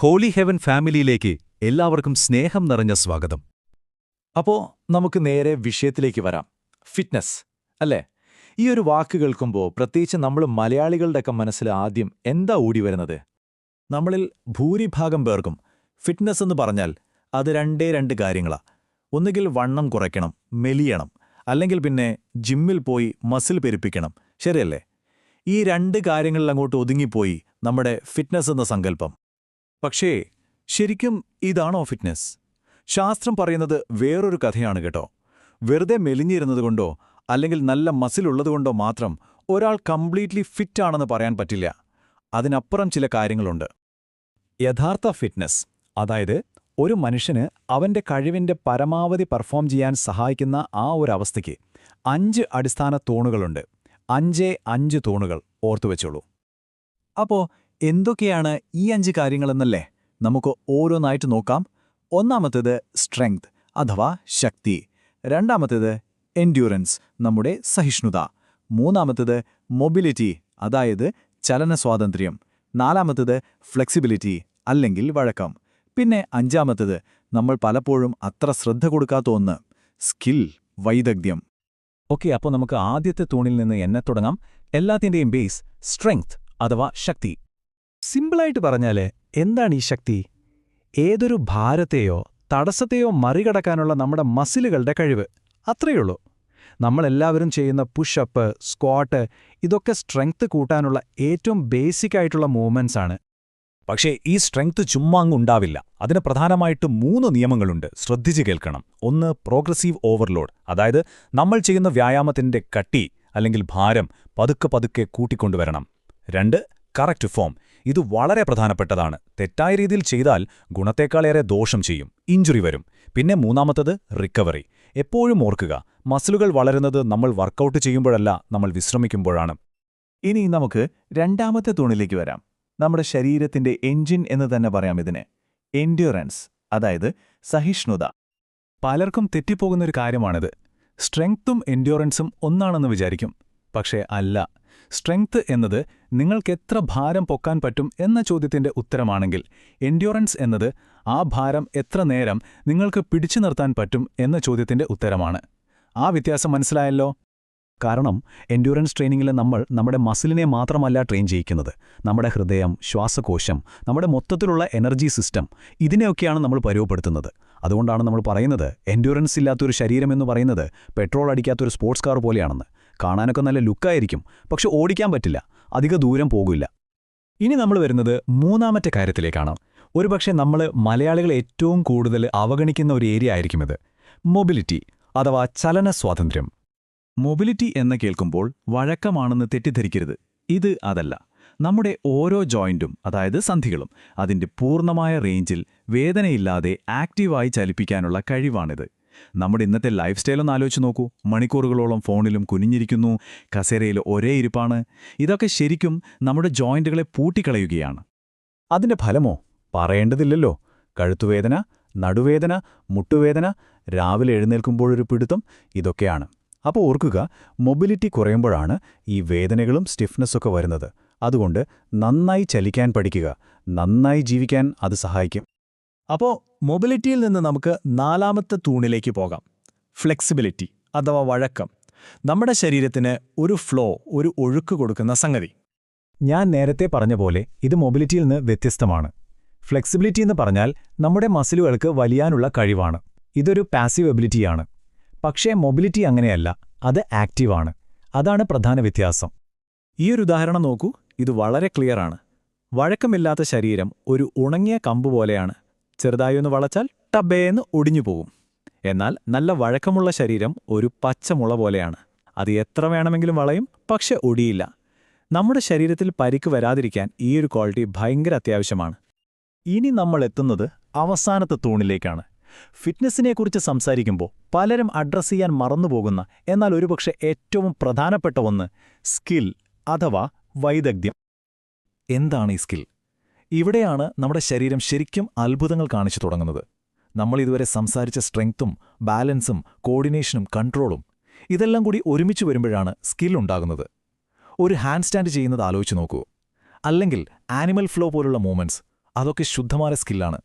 Holy heaven ഫാമിലിയിലേക്ക് എല്ലാവർക്കും സ്നേഹം നിറഞ്ഞ സ്വാഗതം. അപ്പോ നമുക്ക് നേരെ വിഷയത്തിലേക്ക് വരാം. ഫിറ്റ്നസ് അല്ലേ? ഈ ഒരു വാക്ക് കേൾക്കുമ്പോൾ പ്രത്യേകിച്ച് നമ്മൾ മലയാളികളുടെയൊക്കെ മനസ്സിൽ ആദ്യം എന്താ ഓടി വരുന്നത്? നമ്മളിൽ ഭൂരിഭാഗം പേർക്കും ഫിറ്റ്നസ് എന്ന് പറഞ്ഞാൽ അത് രണ്ടേ രണ്ട് കാര്യങ്ങളാ. ഒന്നുകിൽ വണ്ണം കുറയ്ക്കണം മെലിയണം അല്ലെങ്കിൽ പിന്നെ ജിമ്മിൽ പോയി മസിൽ പെരുപ്പിക്കണം. ശരിയല്ലേ? ഈ രണ്ട് കാര്യങ്ങളിൽ അങ്ങോട്ട് ഒതുങ്ങിപ്പോയി നമ്മുടെ ഫിറ്റ്നസ് എന്ന സങ്കല്പം. പക്ഷേ ശരിക്കും ഇതാണോ ഫിറ്റ്നസ്? ശാസ്ത്രം പറയുന്നത് വേറൊരു കഥയാണ് കേട്ടോ. വെറുതെ മെലിഞ്ഞിരുന്നതുകൊണ്ടോ അല്ലെങ്കിൽ നല്ല മസിലുള്ളതുകൊണ്ടോ മാത്രം ഒരാൾ കംപ്ലീറ്റ്ലി ഫിറ്റ് ആണെന്ന് പറയാൻ പറ്റില്ല. അതിനപ്പുറം ചില കാര്യങ്ങളുണ്ട്. യഥാർത്ഥ ഫിറ്റ്നസ് അതായത് ഒരു മനുഷ്യന് അവന്റെ കഴിവിന്റെ പരമാവധി പെർഫോം ചെയ്യാൻ സഹായിക്കുന്ന ആ ഒരു അവസ്ഥയ്ക്ക് അഞ്ച് അടിസ്ഥാന തൂണുകളുണ്ട്. അഞ്ചേ അഞ്ച് തൂണുകൾ ഓർത്തുവെച്ചോളൂ അപ്പോ എന്തൊക്കെയാണ് ഈ അഞ്ച് കാര്യങ്ങളെന്നല്ലേ നമുക്ക് ഓരോന്നായിട്ട് നോക്കാം. ഒന്നാമത്തേത് സ്ട്രെങ്ത് അഥവാ ശക്തി. രണ്ടാമത്തേത് എൻഡ്യൂറൻസ് നമ്മുടെ സഹിഷ്ണുത. മൂന്നാമത്തേത് മൊബിലിറ്റി അതായത് ചലന സ്വാതന്ത്ര്യം. നാലാമത്തേത് ഫ്ലെക്സിബിലിറ്റി അല്ലെങ്കിൽ വഴക്കം. പിന്നെ അഞ്ചാമത്തേത് നമ്മൾ പലപ്പോഴും അത്ര ശ്രദ്ധ കൊടുക്കാത്ത ഒന്ന് സ്കിൽ വൈദഗ്ധ്യം. ഓക്കെ അപ്പോൾ നമുക്ക് ആദ്യത്തെ തൂണിൽ നിന്ന് എന്നെ തുടങ്ങാം. എല്ലാത്തിന്റെയും ബേസ് സ്ട്രെങ്ത് അഥവാ ശക്തി. സിമ്പിളായിട്ട് പറഞ്ഞാൽ എന്താണ് ഈ ശക്തി? ഏതൊരു ഭാരത്തെയോ തടസ്സത്തെയോ മറികടക്കാനുള്ള നമ്മുടെ മസിലുകളുടെ കഴിവ്. അത്രയുള്ളൂ നമ്മളെല്ലാവരും ചെയ്യുന്ന പുഷപ്പ് സ്ക്വാട്ട് ഇതൊക്കെ സ്ട്രെങ്ത് കൂട്ടാനുള്ള ഏറ്റവും ബേസിക് ആയിട്ടുള്ള മൂവ്മെന്റ്സ് ആണ്. പക്ഷേ ഈ സ്ട്രെങ്ത് ചുമ്മാ അങ്ങ് ഉണ്ടാവില്ല. അതിന് പ്രധാനമായിട്ട് മൂന്ന് നിയമങ്ങളുണ്ട്. ശ്രദ്ധിച്ചു കേൾക്കണം. ഒന്ന് പ്രോഗ്രസീവ് ഓവർലോഡ്. അതായത് നമ്മൾ ചെയ്യുന്ന വ്യായാമത്തിന്റെ കട്ടി അല്ലെങ്കിൽ ഭാരം പതുക്കെ പതുക്കെ കൂട്ടിക്കൊണ്ടുവരണം. രണ്ട് കറക്റ്റ് ഫോം. ഇത് വളരെ പ്രധാനപ്പെട്ടതാണ്. തെറ്റായ രീതിയിൽ ചെയ്താൽ ഗുണത്തേക്കാളേറെ ദോഷം ചെയ്യും. ഇഞ്ചുറി വരും. പിന്നെ മൂന്നാമത്തത് റിക്കവറി. എപ്പോഴും ഓർക്കുക മസിലുകൾ വളരുന്നത് നമ്മൾ വർക്കൗട്ട് ചെയ്യുമ്പോഴല്ല നമ്മൾ വിശ്രമിക്കുമ്പോഴാണ്. ഇനി നമുക്ക് രണ്ടാമത്തെ തൂണിലേക്ക് വരാം. നമ്മുടെ ശരീരത്തിന്റെ എഞ്ചിൻ എന്ന് തന്നെ പറയാം ഇതിന്. എൻഡ്യൂറൻസ് അതായത് സഹിഷ്ണുത. പലർക്കും തെറ്റിപ്പോകുന്നൊരു കാര്യമാണിത്. സ്ട്രെങ്ത്തും എൻഡ്യൂറൻസും ഒന്നാണെന്ന് വിചാരിക്കും. പക്ഷേ അല്ല. സ്ട്രെങ്ത് എന്നത് നിങ്ങൾക്കെത്ര ഭാരം പൊക്കാൻ പറ്റും എന്ന ചോദ്യത്തിന്റെ ഉത്തരമാണെങ്കിൽ എൻഡ്യൂറൻസ് എന്നത് ആ ഭാരം എത്ര നേരം നിങ്ങൾക്ക് പിടിച്ചു നിർത്താൻ പറ്റും എന്ന ചോദ്യത്തിന്റെ ഉത്തരമാണ്. ആ വ്യത്യാസം മനസ്സിലായല്ലോ? കാരണം എൻഡ്യൂറൻസ് ട്രെയിനിങ്ങിൽ നമ്മൾ നമ്മുടെ മസിലിനെ മാത്രമല്ല ട്രെയിൻ ചെയ്യിക്കുന്നത്. നമ്മുടെ ഹൃദയം ശ്വാസകോശം നമ്മുടെ മൊത്തത്തിലുള്ള എനർജി സിസ്റ്റം ഇതിനെയൊക്കെയാണ് നമ്മൾ പരുവപ്പെടുത്തുന്നത് അതുകൊണ്ടാണ് നമ്മൾ പറയുന്നത് എൻഡ്യൂറൻസ് ഇല്ലാത്തൊരു ശരീരം എന്ന് പറയുന്നത് പെട്രോൾ അടിക്കാത്തൊരു സ്പോർട്സ് കാർ പോലെയാണെന്ന്. കാണാനൊക്കെ നല്ല ലുക്കായിരിക്കും പക്ഷെ ഓടിക്കാൻ പറ്റില്ല അധിക ദൂരം പോകില്ല. ഇനി നമ്മൾ വരുന്നത് മൂന്നാമത്തെ കാര്യത്തിലേക്കാണ്. ഒരുപക്ഷെ നമ്മൾ മലയാളികൾ ഏറ്റവും കൂടുതൽ അവഗണിക്കുന്ന ഒരു ഏരിയ ആയിരിക്കും ഇത്. മൊബിലിറ്റി അഥവാ ചലന സ്വാതന്ത്ര്യം. മൊബിലിറ്റി എന്ന് കേൾക്കുമ്പോൾ വഴക്കമാണെന്ന് തെറ്റിദ്ധരിക്കരുത്. ഇത് അതല്ല. നമ്മുടെ ഓരോ ജോയിന്റും അതായത് സന്ധികളും അതിന്റെ പൂർണമായ റേഞ്ചിൽ വേദനയില്ലാതെ ആക്റ്റീവായി ചലിപ്പിക്കാനുള്ള കഴിവാണിത്. നമ്മുടെ ഇന്നത്തെ ലൈഫ് സ്റ്റൈലൊന്ന് ആലോചിച്ച് നോക്കൂ. മണിക്കൂറുകളോളം ഫോണിലും കുനിഞ്ഞിരിക്കുന്നു. കസേരയിൽ ഒരേ ഇരിപ്പാണ്. ഇതൊക്കെ ശരിക്കും നമ്മുടെ ജോയിന്റുകളെ പൂട്ടിക്കളയുകയാണ്. അതിന്റെ ഫലമോ? പറയേണ്ടതില്ലല്ലോ. കഴുത്തുവേദന നടുവേദന മുട്ടുവേദന രാവിലെ എഴുന്നേൽക്കുമ്പോഴൊരു പിടുത്തം ഇതൊക്കെയാണ്. അപ്പോൾ ഓർക്കുക മൊബിലിറ്റി കുറയുമ്പോഴാണ് ഈ വേദനകളും സ്റ്റിഫ്നെസ്സൊക്കെ വരുന്നത്. അതുകൊണ്ട് നന്നായി ചലിക്കാൻ പഠിക്കുക. നന്നായി ജീവിക്കാൻ അത് സഹായിക്കും. അപ്പോൾ മൊബിലിറ്റിയിൽ നിന്ന് നമുക്ക് നാലാമത്തെ തൂണിലേക്ക് പോകാം. ഫ്ലെക്സിബിലിറ്റി അഥവാ വഴക്കം. നമ്മുടെ ശരീരത്തിന് ഒരു ഫ്ലോ ഒരു ഒഴുക്ക് കൊടുക്കുന്ന സംഗതി. ഞാൻ നേരത്തെ പറഞ്ഞ പോലെ ഇത് മൊബിലിറ്റിയിൽ നിന്ന് വ്യത്യസ്തമാണ്. ഫ്ലെക്സിബിലിറ്റി എന്ന് പറഞ്ഞാൽ നമ്മുടെ മസിലുകൾക്ക് വലിയാനുള്ള കഴിവാണ്. ഇതൊരു പാസീവ് എബിലിറ്റിയാണ്. പക്ഷേ മൊബിലിറ്റി അങ്ങനെയല്ല അത് ആക്റ്റീവാണ്. അതാണ് പ്രധാന വ്യത്യാസം. ഈ ഒരു ഉദാഹരണം നോക്കൂ. ഇത് വളരെ ക്ലിയറാണ് വഴക്കമില്ലാത്ത ശരീരം ഒരു ഉണങ്ങിയ കമ്പ് പോലെയാണ്. ചെറുതായി ഒന്ന് വളച്ചാൽ ടബേന്ന് ഒടിഞ്ഞു പോകും എന്നാൽ നല്ല വഴക്കമുള്ള ശരീരം ഒരു പച്ചമുള പോലെയാണ്. അത് എത്ര വേണമെങ്കിലും വളയും പക്ഷെ ഒടിയില്ല. നമ്മുടെ ശരീരത്തിൽ പരിക്ക് വരാതിരിക്കാൻ ഈ ഒരു ക്വാളിറ്റി ഭയങ്കര അത്യാവശ്യമാണ്. ഇനി നമ്മൾ എത്തുന്നത് അവസാനത്തെ തൂണിലേക്കാണ്. ഫിറ്റ്നസിനെക്കുറിച്ച് സംസാരിക്കുമ്പോൾ പലരും അഡ്രസ്സ് ചെയ്യാൻ മറന്നുപോകുന്ന എന്നാൽ ഒരുപക്ഷെ ഏറ്റവും പ്രധാനപ്പെട്ട ഒന്ന് സ്കിൽ അഥവാ വൈദഗ്ധ്യം. എന്താണ് ഈ സ്കിൽ? ഇവിടെയാണ് നമ്മുടെ ശരീരം ശരിക്കും അത്ഭുതങ്ങൾ കാണിച്ചു തുടങ്ങുന്നത്. നമ്മൾ ഇതുവരെ സംസാരിച്ച സ്ട്രെങ്ത്തും ബാലൻസും കോർഡിനേഷനും കൺട്രോളും ഇതെല്ലാം കൂടി ഒരുമിച്ച് വരുമ്പോഴാണ് സ്കിൽ ഉണ്ടാകുന്നത്. ഒരു ഹാൻഡ് സ്റ്റാൻഡ് ചെയ്യുന്നത് ആലോചിച്ച് നോക്കൂ. അല്ലെങ്കിൽ ആനിമൽ ഫ്ലോ പോലുള്ള മൂവ്മെന്റ്സ് അതൊക്കെ ശുദ്ധമായ സ്കില്ലാണ്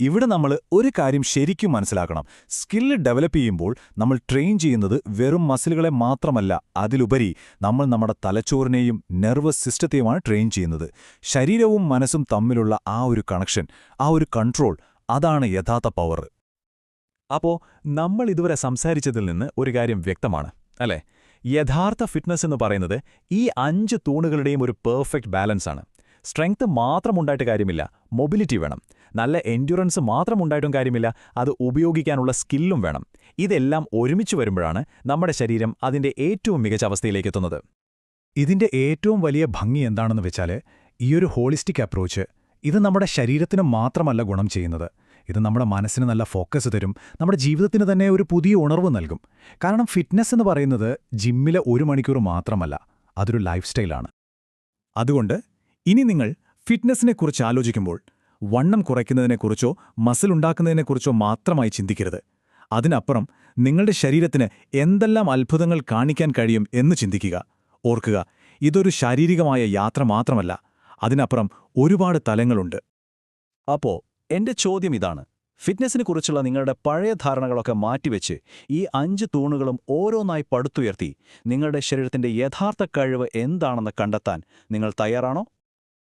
ഇവിടെ നമ്മൾ ഒരു കാര്യം ശരിക്കും മനസ്സിലാക്കണം. സ്കില്ല് ഡെവലപ്പ് ചെയ്യുമ്പോൾ നമ്മൾ ട്രെയിൻ ചെയ്യുന്നത് വെറും മസിലുകളെ മാത്രമല്ല അതിലുപരി നമ്മൾ നമ്മുടെ തലച്ചോറിനെയും നെർവസ് സിസ്റ്റത്തെയുമാണ് ട്രെയിൻ ചെയ്യുന്നത്. ശരീരവും മനസ്സും തമ്മിലുള്ള ആ ഒരു കണക്ഷൻ ആ ഒരു കൺട്രോൾ അതാണ് യഥാർത്ഥ പവർ. അപ്പോ നമ്മൾ ഇതുവരെ സംസാരിച്ചതിൽ നിന്ന് ഒരു കാര്യം വ്യക്തമാണ് അല്ലേ? യഥാർത്ഥ ഫിറ്റ്നസ് എന്ന് പറയുന്നത് ഈ അഞ്ച് തൂണുകളുടെയും ഒരു പെർഫെക്റ്റ് ബാലൻസാണ്. സ്ട്രെങ്ത് മാത്രമുണ്ടായിട്ട് കാര്യമില്ല മൊബിലിറ്റി വേണം. നല്ല എൻഡ്യൂറൻസ് മാത്രം ഉണ്ടായിട്ടും കാര്യമില്ല അത് ഉപയോഗിക്കാനുള്ള സ്കില്ലും വേണം. ഇതെല്ലാം ഒരുമിച്ച് വരുമ്പോഴാണ് നമ്മുടെ ശരീരം അതിന്റെ ഏറ്റവും മികച്ച അവസ്ഥയിലേക്ക് എത്തുന്നത്. ഇതിന്റെ ഏറ്റവും വലിയ ഭംഗി എന്താണെന്ന് വെച്ചാൽ ഈയൊരു ഹോളിസ്റ്റിക് അപ്രോച്ച് ഇത് നമ്മുടെ ശരീരത്തിന് മാത്രമല്ല ഗുണം ചെയ്യുന്നത്. ഇത് നമ്മുടെ മനസ്സിന് നല്ല ഫോക്കസ് തരും നമ്മുടെ ജീവിതത്തിന് തന്നെ ഒരു പുതിയ ഉണർവ് നൽകും. കാരണം ഫിറ്റ്നസ് എന്ന് പറയുന്നത് ജിമ്മിലെ ഒരു മണിക്കൂർ മാത്രമല്ല അതൊരു ലൈഫ് സ്റ്റൈലാണ് അതുകൊണ്ട് ഇനി നിങ്ങൾ ഫിറ്റ്നസിനെക്കുറിച്ച് ആലോചിക്കുമ്പോൾ വണ്ണം കുറയ്ക്കുന്നതിനെക്കുറിച്ചോ മസിൽ ഉണ്ടാക്കുന്നതിനെക്കുറിച്ചോ മാത്രമായി ചിന്തിക്കരുത്. അതിനപ്പുറം നിങ്ങളുടെ ശരീരത്തിന് എന്തെല്ലാം അത്ഭുതങ്ങൾ കാണിക്കാൻ കഴിയും എന്ന് ചിന്തിക്കുക. ഓർക്കുക ഇതൊരു ശാരീരികമായ യാത്ര മാത്രമല്ല അതിനപ്പുറം ഒരുപാട് തലങ്ങളുണ്ട്. അപ്പോ എന്റെ ചോദ്യം ഇതാണ്. ഫിറ്റ്നസിനെ കുറിച്ചുള്ള നിങ്ങളുടെ പഴയ ധാരണകളൊക്കെ മാറ്റിവെച്ച് ഈ അഞ്ച് തൂണുകളും ഓരോന്നായി പടുത്തുയർത്തി നിങ്ങളുടെ ശരീരത്തിന്റെ യഥാർത്ഥ കഴിവ് എന്താണെന്ന് കണ്ടെത്താൻ നിങ്ങൾ തയ്യാറാണോ?